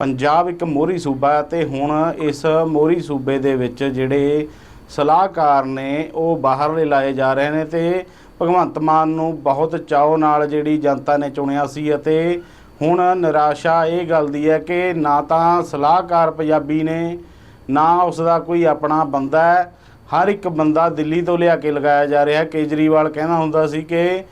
ਪੰਜਾਬ ਇੱਕ ਮੋਹਰੀ ਸੂਬਾ ਹੈ ਤੇ ਹੁਣ ਇਸ ਮੋਹਰੀ ਸੂਬੇ ਦੇ ਵਿੱਚ ਜਿਹੜੇ ਸਲਾਹਕਾਰ ਨੇ ਉਹ ਬਾਹਰਲੇ ਲਾਏ ਜਾ ਰਹੇ ਨੇ ਤੇ ਭਗਵੰਤ ਮਾਨ ਨੂੰ ਬਹੁਤ ਚਾਅ ਨਾਲ ਜਿਹੜੀ ਜਨਤਾ ਨੇ ਚੁਣਿਆ ਸੀ ਅਤੇ ਹੁਣ ਨਿਰਾਸ਼ਾ ਇਹ ਗੱਲ ਦੀ ਹੈ ਕਿ ਨਾ ਤਾਂ ਸਲਾਹਕਾਰ ਪੰਜਾਬੀ ਨੇ, ਨਾ ਉਸ ਦਾ ਕੋਈ ਆਪਣਾ ਬੰਦਾ ਹੈ। ਹਰ ਇੱਕ ਬੰਦਾ ਦਿੱਲੀ ਤੋਂ ਲਿਆ ਕੇ ਲਗਾਇਆ ਜਾ ਰਿਹਾ ਕੇਜਰੀਵਾਲ ਕਹਿੰਦਾ ਹੁੰਦਾ ਸੀ ਕਿ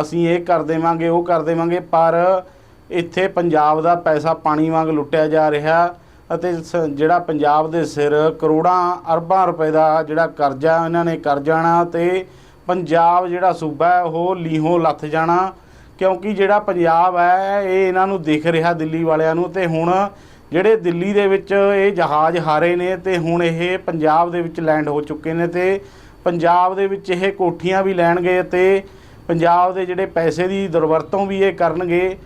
ਅਸੀਂ ਇਹ ਕਰ ਦੇਵਾਂਗੇ, ਉਹ ਕਰ ਦੇਵਾਂਗੇ, ਪਰ ਇੱਥੇ ਪੰਜਾਬ ਦਾ ਪੈਸਾ ਪਾਣੀ ਵਾਂਗ ਲੁੱਟਿਆ ਜਾ ਰਿਹਾ ਅਤੇ ਸ- ਜਿਹੜਾ ਪੰਜਾਬ ਦੇ ਸਿਰ ਕਰੋੜਾਂ, ਅਰਬਾਂ ਰੁਪਏ ਦਾ ਜਿਹੜਾ ਕਰਜ਼ਾ ਇਹਨਾਂ ਨੇ ਕਰ ਜਾਣਾ ਤੇ ਪੰਜਾਬ ਜਿਹੜਾ ਸੂਬਾ ਹੈ ਉਹ ਲੀਹੋਂ ਲੱਥ ਜਾਣਾ। ਕਿਉਂਕਿ ਜਿਹੜਾ ਪੰਜਾਬ ਹੈ, ਇਹ ਇਹਨਾਂ ਨੂੰ ਦਿਖ ਰਿਹਾ ਦਿੱਲੀ ਵਾਲਿਆਂ ਨੂੰ ਤੇ ਹੁਣ ਜਿਹੜੇ ਦਿੱਲੀ ਦੇ ਵਿੱਚ ਇਹ ਜਹਾਜ਼ ਹਾਰੇ ਨੇ ਤੇ ਹੁਣ ਇਹ ਪੰਜਾਬ ਦੇ ਵਿੱਚ ਲੈਂਡ ਹੋ ਚੁੱਕੇ ਨੇ ਤੇ ਪੰਜਾਬ ਦੇ ਵਿੱਚ ਇਹ ਕੋਠੀਆਂ ਵੀ ਲੈਣਗੇ ਤੇ ਪੰਜਾਬ ਦੇ ਜਿਹੜੇ ਪੈਸੇ ਦੀ ਦੁਰਵਰਤੋਂ ਵੀ ਇਹ ਕਰਨਗੇ।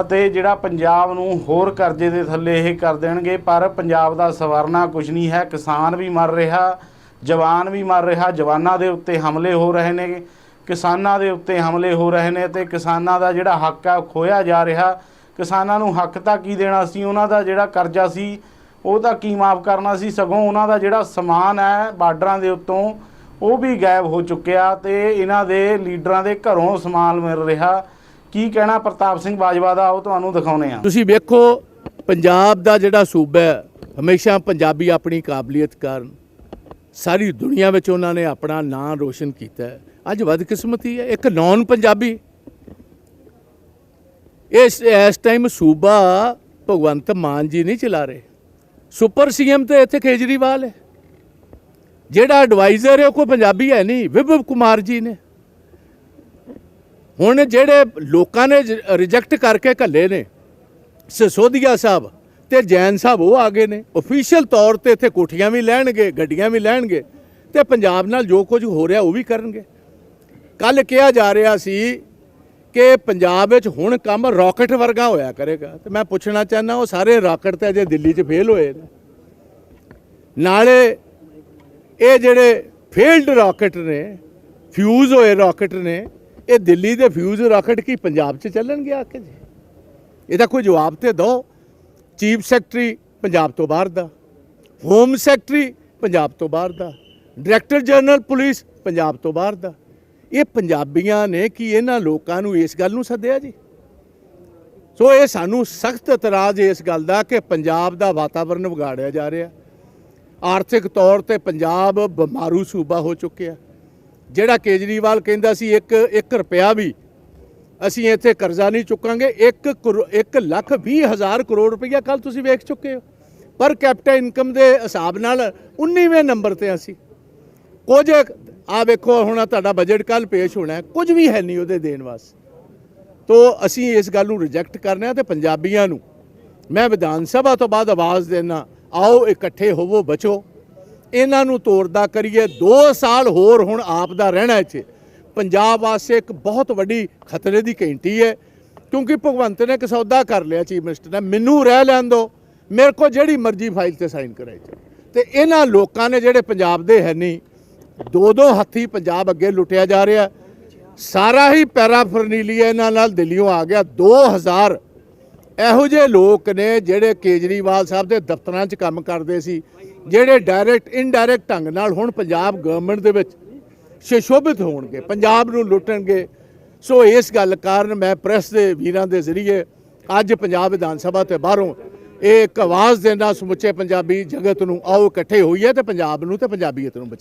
ਅਤੇ ਜਿਹੜਾ ਪੰਜਾਬ ਨੂੰ ਹੋਰ ਕਰਜ਼ੇ ਦੇ ਥੱਲੇ ਇਹ ਕਰ ਦੇਣਗੇ, ਪਰ ਪੰਜਾਬ ਦਾ ਸਵਰਨਾ ਕੁਝ ਨਹੀਂ ਹੈ, ਕਿਸਾਨ ਵੀ ਮਰ ਰਿਹਾ, ਜਵਾਨ ਵੀ ਮਰ ਰਿਹਾ, ਜਵਾਨਾਂ ਦੇ ਉੱਤੇ ਹਮਲੇ ਹੋ ਰਹੇ ਨੇ, ਕਿਸਾਨਾਂ ਦੇ ਉੱਤੇ ਹਮਲੇ ਹੋ ਰਹੇ ਨੇ ਤੇ ਕਿਸਾਨਾਂ ਦਾ ਜਿਹੜਾ ਹੱਕ ਹੈ ਉਹ ਖੋਇਆ ਜਾ ਰਿਹਾ। ਕਿਸਾਨਾਂ ਨੂੰ ਹੱਕ ਤਾਂ ਕੀ ਦੇਣਾ ਸੀ? ਉਹਨਾਂ ਦਾ ਜਿਹੜਾ ਕਰਜ਼ਾ ਸੀ, ਉਹ ਤਾਂ ਕੀ ਮਾਫ ਕਰਨਾ ਸੀ? ਸਗੋਂ ਉਹਨਾਂ ਦਾ ਜਿਹੜਾ ਸਮਾਨ ਹੈ ਬਾਰਡਰਾਂ ਦੇ ਉੱਤੋਂ, ਉਹ ਵੀ ਗਾਇਬ ਹੋ ਚੁੱਕਿਆ ਤੇ ਇਹਨਾਂ ਦੇ ਲੀਡਰਾਂ ਦੇ ਘਰੋਂ ਸਮਾਨ ਮਿਲ ਰਿਹਾ। ਕੀ ਕਹਿਣਾ ਪ੍ਰਤਾਪ ਸਿੰਘ ਬਾਜਵਾ ਦਾ, ਉਹ ਤੁਹਾਨੂੰ ਦਿਖਾਉਨੇ ਆ। ਤੁਸੀਂ ਵੇਖੋ, ਪੰਜਾਬ ਦਾ ਜਿਹੜਾ ਸੂਬਾ ਹੈ, ਹਮੇਸ਼ਾ ਪੰਜਾਬੀ ਆਪਣੀ ਕਾਬਲੀਅਤ ਕਾਰਨ ਸਾਰੀ ਦੁਨੀਆ ਵਿੱਚ ਉਹਨਾਂ ਨੇ ਆਪਣਾ ਨਾਂ ਰੋਸ਼ਨ ਕੀਤਾ ਹੈ। ਅੱਜ ਬਦਕਿਸਮਤੀ ਹੈ, ਇੱਕ ਨੌਨ ਪੰਜਾਬੀ। ਇਸ ਇਸ ਟਾਈਮ ਸੂਬਾ ਭਗਵੰਤ ਮਾਨ ਜੀ ਨਹੀਂ ਚਲਾ ਰਹੇ। ਸੁਪਰ ਸੀਐਮ ਤੇ ਇੱਥੇ ਕੇਜਰੀਵਾਲ ਹੈ। ਜਿਹੜਾ ਐਡਵਾਈਜ਼ਰ ਹੈ, ਉਹ ਕੋਈ ਪੰਜਾਬੀ ਹੈ ਨਹੀਂ, ਵਿਭਵ ਕੁਮਾਰ ਜੀ ਨੇ। ਹੁਣ ਜਿਹੜੇ ਲੋਕਾਂ ਨੇ ਰਿਜੈਕਟ ਕਰਕੇ ਘੱਲੇ ਨੇ, ਸਸੋਦੀਆ ਸਾਹਿਬ ਤੇ ਜੈਨ ਸਾਹਿਬ, ਉਹ ਆ ਗਏ ਨੇ। ਅਫੀਸ਼ੀਅਲ ਤੌਰ ਤੇ ਇੱਥੇ ਕੋਠੀਆਂ ਵੀ ਲੈਣਗੇ, ਗੱਡੀਆਂ ਵੀ ਲੈਣਗੇ ਤੇ ਪੰਜਾਬ ਨਾਲ ਜੋ ਕੁਝ ਹੋ ਰਿਹਾ ਉਹ ਵੀ ਕਰਨਗੇ। ਕੱਲ ਕਿਹਾ ਜਾ ਰਿਹਾ ਸੀ ਕਿ ਪੰਜਾਬ ਵਿੱਚ ਹੁਣ ਕੰਮ ਰਾਕਟ ਵਰਗਾ ਹੋਇਆ ਕਰੇਗਾ। ਤੇ ਮੈਂ ਪੁੱਛਣਾ ਚਾਹੁੰਦਾ, ਉਹ ਸਾਰੇ ਰਾਕਟ ਤੇ ਅਜੇ ਦਿੱਲੀ 'ਚ ਫੇਲ ਹੋਏ ਨੇ। ਨਾਲੇ ਇਹ ਜਿਹੜੇ ਫੇਲਡ ਰਾਕਟ ਨੇ ਫਿਊਜ਼ ਹੋਏ ਰਾਕਟ ਨੇ ਇਹ ਦਿੱਲੀ ਦੇ ਫਿਊਜ਼ ਰਾਕਟ ਕੀ ਪੰਜਾਬ 'ਚ ਚੱਲਣਗੇ ਆ ਕੇ ਜੀ? ਇਹਦਾ ਕੋਈ ਜਵਾਬ ਤੇ ਦਿਓ। ਚੀਫ ਸੈਕਟਰੀ ਪੰਜਾਬ ਤੋਂ ਬਾਹਰ ਦਾ। ਹੋਮ ਸੈਕਟਰੀ ਪੰਜਾਬ ਤੋਂ ਬਾਹਰ ਦਾ। ਡਾਇਰੈਕਟਰ ਜਨਰਲ ਪੁਲਿਸ ਪੰਜਾਬ ਤੋਂ ਬਾਹਰ ਦਾ। ਇਹ ਪੰਜਾਬੀਆਂ ਨੇ ਕਿ ਇਹਨਾਂ ਲੋਕਾਂ ਨੂੰ ਇਸ ਗੱਲ ਨੂੰ ਸੱਦਿਆ ਜੀ? ਸੋ ਇਹ ਸਾਨੂੰ ਸਖਤ ਇਤਰਾਜ਼ ਇਸ ਗੱਲ ਦਾ ਕਿ ਪੰਜਾਬ ਦਾ ਵਾਤਾਵਰਣ ਵਿਗਾੜਿਆ ਜਾ ਰਿਹਾ। ਆਰਥਿਕ ਤੌਰ ਤੇ ਪੰਜਾਬ ਬਿਮਾਰੂ ਸੂਬਾ ਹੋ ਚੁੱਕਿਆ। ਜਿਹੜਾ ਕੇਜਰੀਵਾਲ ਕਹਿੰਦਾ ਸੀ 1 1 ਰੁਪਿਆ ਵੀ ਅਸੀਂ ਇੱਥੇ ਕਰਜ਼ਾ ਨਹੀਂ ਚੁੱਕਾਂਗੇ 1 1 ਲੱਖ 20 ਹਜ਼ਾਰ ਕਰੋੜ ਰੁਪਈਆ ਕੱਲ ਤੁਸੀਂ ਵੇਖ ਚੁੱਕੇ ਹੋ। ਪਰ ਕੈਪੀਟਲ ਇਨਕਮ ਦੇ ਹਿਸਾਬ ਨਾਲ 19ਵੇਂ ਨੰਬਰ ਤੇ ਅਸੀਂ। ਕੁਝ ਆ ਵੇਖੋ, ਹੁਣ ਤੁਹਾਡਾ ਬਜਟ ਕੱਲ ਪੇਸ਼ ਹੋਣਾ ਕੁਝ ਵੀ ਹੈ ਨਹੀਂ ਉਹਦੇ ਦੇਣ ਵਾਸਤੇ। ਤੋ ਅਸੀਂ ਇਸ ਗੱਲ ਨੂੰ ਰਿਜੈਕਟ ਕਰਨਾ ਆ ਤੇ ਪੰਜਾਬੀਆਂ ਨੂੰ, ਮੈਂ ਵਿਧਾਨ ਸਭਾ ਤੋਂ ਬਾਅਦ ਆਵਾਜ਼ ਦੇਣਾ ਆਓ ਇਕੱਠੇ ਹੋਵੋ, ਬਚੋ। ਇਹਨਾਂ ਨੂੰ ਤੋੜਦਾ ਕਰੀਏ। 2 ਸਾਲ ਹੋਰ ਹੁਣ ਆਪ ਦਾ ਰਹਿਣਾ ਇੱਥੇ। ਪੰਜਾਬ ਵਾਸਤੇ ਇੱਕ ਬਹੁਤ ਵੱਡੀ ਖਤਰੇ ਦੀ ਘੰਟੀ ਹੈ, ਕਿਉਂਕਿ ਭਗਵੰਤ ਨੇ ਇੱਕ ਸੌਦਾ ਕਰ ਲਿਆ ਚੀਫ ਮਿਨਿਸਟਰ ਨੇ। ਮੈਨੂੰ ਰਹਿ ਲੈਣ ਦਿਓ, ਮੇਰੇ ਕੋਲ ਜਿਹੜੀ ਮਰਜ਼ੀ ਫਾਈਲ ਤੇ ਸਾਈਨ ਕਰਾਈ ਜਾਓ ਤੇ ਇਹਨਾਂ ਲੋਕਾਂ ਨੇ ਜਿਹੜੇ ਪੰਜਾਬ ਦੇ ਹੈ ਨਹੀਂ ਦੋ ਦੋ ਹੱਥੀ ਪੰਜਾਬ ਅੱਗੇ ਲੁੱਟਿਆ ਜਾ ਰਿਹਾ ਸਾਰਾ ਹੀ ਪੈਰਾਫਰਨੀਲੀਆ ਇਹਨਾਂ ਨਾਲ ਦਿੱਲੀੋਂ ਆ ਗਿਆ। 2000 ਇਹੋ ਜਿਹੇ ਲੋਕ ਨੇ ਜਿਹੜੇ ਕੇਜਰੀਵਾਲ ਸਾਹਿਬ ਦੇ ਦਫ਼ਤਰਾਂ 'ਚ ਕੰਮ ਕਰਦੇ ਸੀ। ਜਿਹੜੇ ਡਾਇਰੈਕਟ ਇਨਡਾਇਰੈਕਟ ਢੰਗ ਨਾਲ ਹੁਣ ਪੰਜਾਬ ਗਵਰਨਮੈਂਟ ਦੇ ਵਿੱਚ ਸ਼ਸ਼ੋਭਿਤ ਹੋਣਗੇ, ਪੰਜਾਬ ਨੂੰ ਲੁੱਟਣਗੇ। ਸੋ ਇਸ ਗੱਲ ਕਾਰਨ ਮੈਂ ਪ੍ਰੈਸ ਦੇ ਵੀਰਾਂ ਦੇ ਜ਼ਰੀਏ ਅੱਜ ਪੰਜਾਬ ਵਿਧਾਨ ਸਭਾ ਤੇ ਬਾਹਰੋਂ ਇਹ ਇੱਕ ਆਵਾਜ਼ ਦੇਣਾ ਸਮੁੱਚੇ ਪੰਜਾਬੀ ਜਗਤ ਨੂੰ, ਆਓ ਇਕੱਠੇ ਹੋਈਏ ਤੇ ਪੰਜਾਬ ਨੂੰ ਤੇ ਪੰਜਾਬੀਅਤ ਨੂੰ ਬਚਾਈਏ।